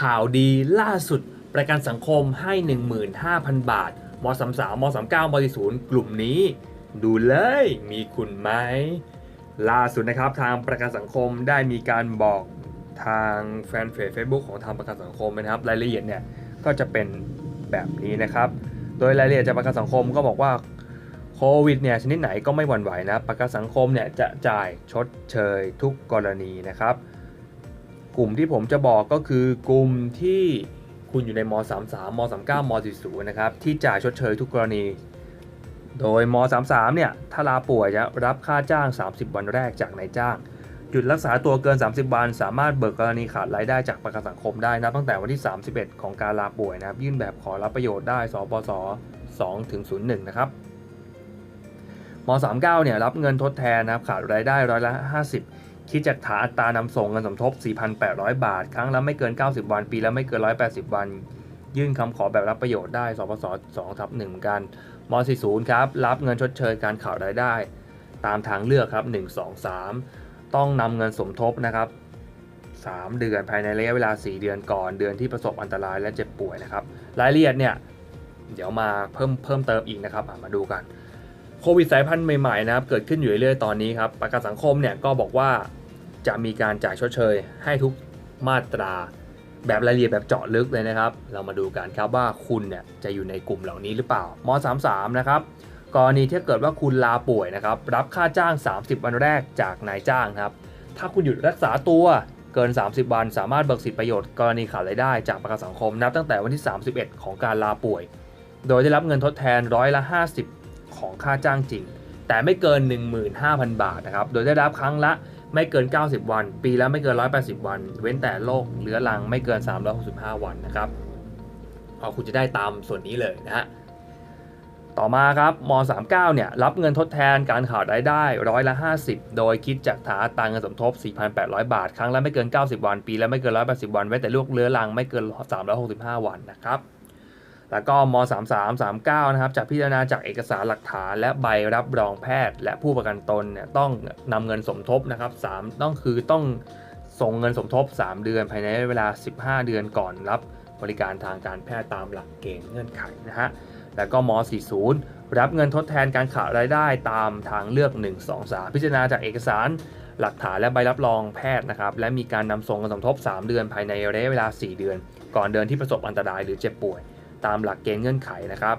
ข่าวดีล่าสุดประกันสังคมให้ 15,000 บาทม33ม39ม40กลุ่มนี้ ดูเลยมีคุณไหม ล่าสุดนะครับทางประกันสังคมได้มีการบอกทางแฟนเพจ Facebook ของทางประกันสังคมนะครับ รายละเอียดเนี่ยก็จะเป็นแบบนี้นะครับ โดยรายละเอียดจากประกันสังคมก็บอกว่าโควิดเนี่ยชนิดไหนก็ไม่หวั่นไหวนะประกันสังคมเนี่ยจะจ่ายชดเชยทุกกรณีนะครับ กลุ่มที่ผมจะบอกก็คือกลุ่มที่คุณอยู่ในม 33 ม 39 ม 40 นะครับที่จ่ายชดเชยทุกกรณี โดยม 33 เนี่ยถ้าลาป่วยจะรับค่าจ้าง 30 วันแรกจากนายจ้าง หยุดรักษาตัวเกิน 30 วัน สามารถเบิกกรณีขาดรายได้จากประกันสังคมได้นะตั้งแต่วันที่ 31 ของการลาป่วยนะครับ ยื่นแบบขอรับประโยชน์ได้สปส2ถึง01 นะครับม 39 เนี่ยรับเงินทดแทนนะครับขาดรายได้ร้อยละ 50 คิดจากฐานอัตรานำส่งเงินสมทบ 4,800 บาท ครั้งละไม่เกิน 90 วัน ปีละไม่เกิน 180 วัน ยื่นคำขอแบบรับประโยชน์ได้ สปส2ทับ1เหมือนกันม40ครับ รับเงินชดเชยการขาดรายได้ ตามทางเลือกครับ 1 2 3 ต้องนำเงินสมทบนะครับ3 เดือนภายในระยะเวลา 4 เดือนก่อนเดือนที่ประสบอันตรายและเจ็บป่วยนะครับ รายละเอียดเนี่ย เดี๋ยวมาเพิ่มเพิ่มเติมอีกนะครับ มาดูกัน โควิดสายพันธุ์ใหม่ๆนะครับเกิดขึ้นอยู่เรื่อยๆตอนนี้ครับประกันสังคมเนี่ยก็บอกว่าจะมีการจ่ายชดเชย ให้ทุกมาตราแบบรายละเอียดแบบเจาะลึกเลยนะครับ เรามาดูกันครับว่าคุณเนี่ยจะอยู่ในกลุ่มเหล่านี้หรือเปล่าม33นะครับกรณีที่เกิดว่าคุณลาป่วยนะครับรับค่าจ้าง 30 วันแรกจากนายจ้างครับถ้าคุณหยุดรักษาตัวเกิน 30 วัน สามารถเบิกสิทธิประโยชน์กรณีขาดรายได้จากประกันสังคมนับตั้งแต่วันที่ 31 ของการลาป่วย โดยได้รับเงินทดแทนร้อยละ 50 ของค่าจ้างจริง แต่ไม่เกิน 15,000 บาทนะครับโดยได้รับครั้งละไม่เกิน 90 วัน ปีละไม่เกิน 180 วัน เว้นแต่โรคเรื้อรังไม่เกิน 365 วันนะครับพอคุณจะได้ตามส่วนนี้เลยนะฮะต่อมาครับม 39 เนี่ยรับเงินทดแทนการขาดรายได้ร้อยละ 50 โดยคิดจากฐานอัตราเงินสมทบ 4,800 บาท ครั้งละไม่เกิน 90 วัน ปีละไม่เกิน 180 วัน ไว้แต่ลูกเรื้อรังไม่เกิน 365 วันนะครับ แล้วก็ม 33 39 นะครับจะพิจารณาจากเอกสารหลักฐาน และใบรับรองแพทย์ และผู้ประกันตนเนี่ยต้องนำเงินสมทบนะครับ3ต้องคือต้องส่งเงินสมทบ 3 เดือนภายในเวลา 15 เดือนก่อนรับบริการทางการแพทย์ตามหลักเกณฑ์เงื่อนไขนะฮะ แล้วก็ม 40 รับเงินทดแทนการขาดรายได้ตามทางเลือก 1 2 3 พิจารณาจากเอกสารหลักฐานและใบรับรองแพทย์นะครับ และมีการนำส่งเงินสมทบ 3 เดือนภายในระยะเวลา 4 เดือน ก่อนเดือนที่ประสบอันตรายหรือเจ็บป่วย ตามหลักเกณฑ์เงื่อนไขนะครับ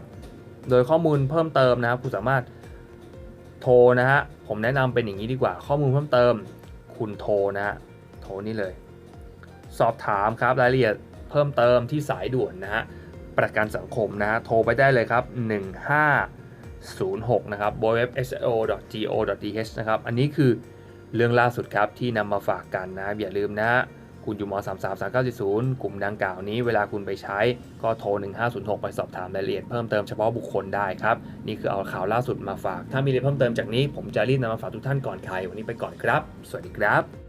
โดยข้อมูลเพิ่มเติมนะครับคุณสามารถโทรนะฮะผมแนะนำเป็นอย่างนี้ดีกว่า ข้อมูลเพิ่มเติม คุณโทรนะฮะโทรนี่เลย สอบถามครับรายละเอียดเพิ่มเติมที่สายด่วนนะฮะประกันสังคมนะฮะโทรไปได้เลยครับ 1506 นะครับ webso.go.th นะครับ อันนี้คือเรื่องล่าสุดครับที่นำมาฝากกันนะ อย่าลืมนะฮะ คุณอยู่ม 33 3940 กลุ่มดังกล่าวนี้เวลาคุณไปใช้ก็โทร 1506 ไปสอบถามรายละเอียดเพิ่มเติมเฉพาะบุคคลได้ครับ นี่คือเอาข่าวล่าสุดมาฝาก ถ้ามีอะไรเพิ่มเติมจากนี้ผมจะรีบนำมาฝากทุกท่านก่อนใครวันนี้ไปก่อนครับ สวัสดีครับ